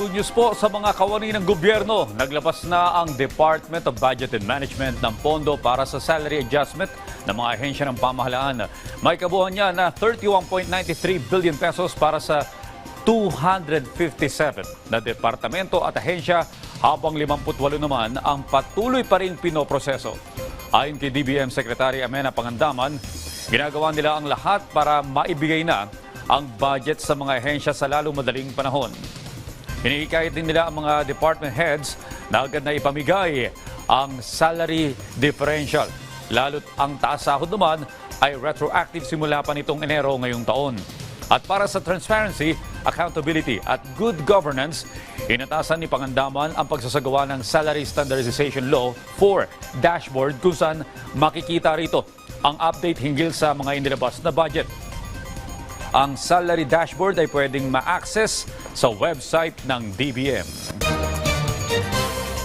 good news po sa mga kawani ng gobyerno. Naglabas na ang Department of Budget and Management ng pondo para sa salary adjustment ng mga ahensya ng pamahalaan. May kabuuan niya na 31.93 billion pesos para sa 257 na departamento at ahensya habang 58 naman ang patuloy pa rin pinoproseso. Ayon kay DBM Secretary Amena Pangandaman, ginagawa nila ang lahat para maibigay na ang budget sa mga ahensya sa lalong madaling panahon. Hinihikayat din nila ang mga department heads na agad na ipamigay ang salary differential. Lalo't ang taas sahod naman ay retroactive simula pa nitong Enero ngayong taon. At para sa transparency, accountability at good governance, inatasan ni Pangandaman ang pagsasagawa ng Salary Standardization Law 4 dashboard kung saan makikita rito ang update hinggil sa mga inilabas na budget. Ang salary dashboard ay pwedeng ma-access sa website ng DBM.